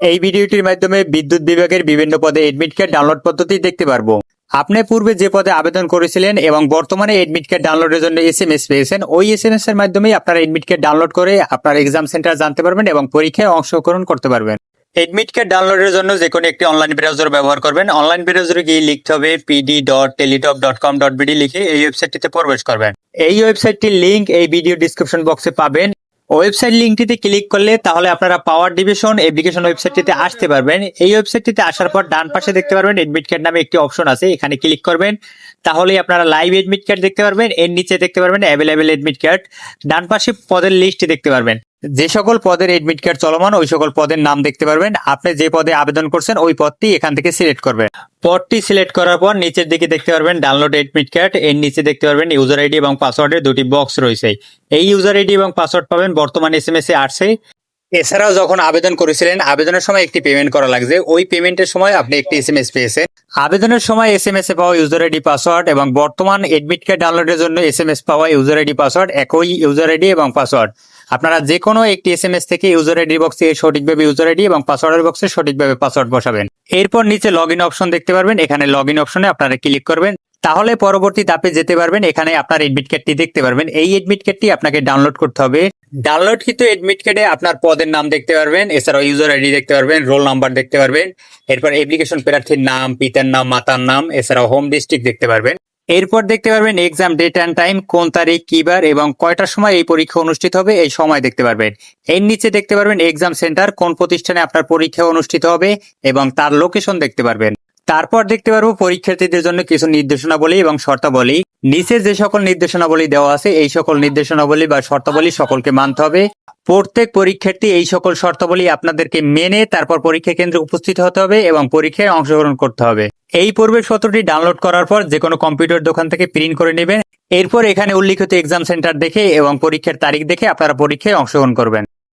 এই ভিডিওটির মাধ্যমে বিদ্যুৎ বিভাগের বিভিন্ন পদে এডমিট কার্ড ডাউনলোড পদ্ধতি দেখতে পারব। আপনি পূর্বে যে পদে আবেদন করেছিলেন এবং বর্তমানে এডমিট কার্ড ডাউনলোডের জন্য এস এম এস পেয়েছেন, ওই এস এম এস এর মাধ্যমেই আপনারা এডমিট কার্ড ডাউনলোড করে আপনার এক্সাম সেন্টার জানতে পারবেন এবং পরীক্ষায় অংশগ্রহণ করতে পারবেন। এডমিট কার্ড ডাউনলোডের জন্য যে কোনো একটি অনলাইন ব্রাউজার ব্যবহার করবেন। অনলাইন ব্রাউজারে গিয়ে লিখতে হবে PD dot Teletalk dot com dot BD লিখে এই ওয়েবসাইটটিতে প্রবেশ করবেন। এই ওয়েবসাইটটির লিংক এই ভিডিও ডিসক্রিপশন বক্সে পাবেন। ওয়েবসাইট লিঙ্কটিতে ক্লিক করলে তাহলে আপনারা পাওয়ার ডিভিশন অ্যাপ্লিকেশন ওয়েবসাইটটিতে আসতে পারবেন। এই ওয়েবসাইটটিতে আসার পর ডান পাশে দেখতে পারবেন এডমিট কার্ড নামে একটি অপশন আছে, এখানে ক্লিক করবেন। তাহলে আপনারা লাইভ এডমিট কার্ড দেখতে পারবেন, এর নিচে দেখতে পারবেন অ্যাভেলেবেল এডমিট কার্ড ডান পাশে পদের লিস্ট দেখতে পারবেন। যে সকল পদের এডমিট কার্ড চলমান, ওই সকল পদের নাম দেখতে পারবেন। আপনি যে পদে আবেদন করছেন, ওই পদটি এখান থেকে সিলেক্ট করবেন। পদটি সিলেক্ট করার পর নিচের দিকে দেখতে পারবেন ডাউনলোড এডমিট কার্ড এর নিচে দেখতে পারবেন ইউজার আইডি এবং পাসওয়ার্ডের দুটি বক্স রয়েছে। এই ইউজার আইডি এবং পাসওয়ার্ড পাবেন, বর্তমান এস এম এস এ আসছে। এছাড়াও যখন আবেদন করেছিলেন, আবেদনের সময় একটি পেমেন্ট করা লাগছে। ওই পেমেন্টের সময় আপনি একটি এস এম এস পেয়েছেন। আবেদনের সময় এস এম এস এ পাওয়া ইউজার আইডি পাসওয়ার্ড এবং বর্তমান এডমিট কার্ড ডাউনলোডের জন্য এস এম এস পাওয়া ইউজার আইডি পাসওয়ার্ড একই ইউজার আইডি এবং পাসওয়ার্ড আপনারা যে কোনো একটি এস এম এস থেকে ইউজার আইডি বক্সে সঠিকভাবে ইউজার আইডি এবং পাসওয়ার্ডের বক্সে সঠিকভাবে পাসওয়ার্ড বসাবেন। এরপর নিচে লগ ইন অপশন দেখতে পারবেন। এখানে লগ ইন অপশনে আপনারা ক্লিক করবেন। তাহলে পরবর্তী ধাপে যেতে পারবেন, এখানে আপনার এডমিট কার্ডটি দেখতে পারবেন। এই এডমিট কার্ডটি আপনাকে ডাউনলোড করতে হবে। ডাউনলোড কিন্তু এডমিট কার্ডে আপনার পদের নাম দেখতে পারবেন, এছাড়াও ইউজার আইডি দেখতে পারবেন রোল নাম্বার দেখতে পারবেন। এরপর অ্যাপ্লিকেশন প্রার্থীর নাম, পিতার নাম, মাতার নাম, এছাড়াও হোম ডিস্ট্রিক্ট দেখতে পারবেন। এরপর দেখতে পারবেন এক্সাম ডেট অ্যান্ড টাইম কোন তারিখ কিবার এবং কয়টার সময় এই পরীক্ষা অনুষ্ঠিত হবে, এই সময় দেখতে পারবেন। এর নিচে দেখতে পারবেন এক্সাম সেন্টার কোন প্রতিষ্ঠানে আপনার পরীক্ষা অনুষ্ঠিত হবে এবং তার লোকেশন দেখতে পারবেন। তারপর দেখতে পারব পরীক্ষার্থীদের জন্য কিছু নির্দেশনাবলী এবং শর্তাবলী। নিচে যে সকল নির্দেশনাবলী দেওয়া আছে, এই সকল নির্দেশনাবলী বা শর্তাবলী সকলকে মানতে হবে। প্রত্যেক পরীক্ষার্থী এই সকল শর্তাবলী আপনাদেরকে মেনে তারপর পরীক্ষা কেন্দ্রে উপস্থিত হতে হবে এবং পরীক্ষায় অংশগ্রহণ করতে হবে। এই পূর্বের সত্রটি ডাউনলোড করার পর যে কোনো কম্পিউটার দোকান থেকে প্রিন্ট করে নেবেন। এরপর এখানে উল্লিখিত এক্সাম সেন্টার দেখে এবং পরীক্ষার তারিখ দেখে আপনারা পরীক্ষায় অংশগ্রহণ করবেন।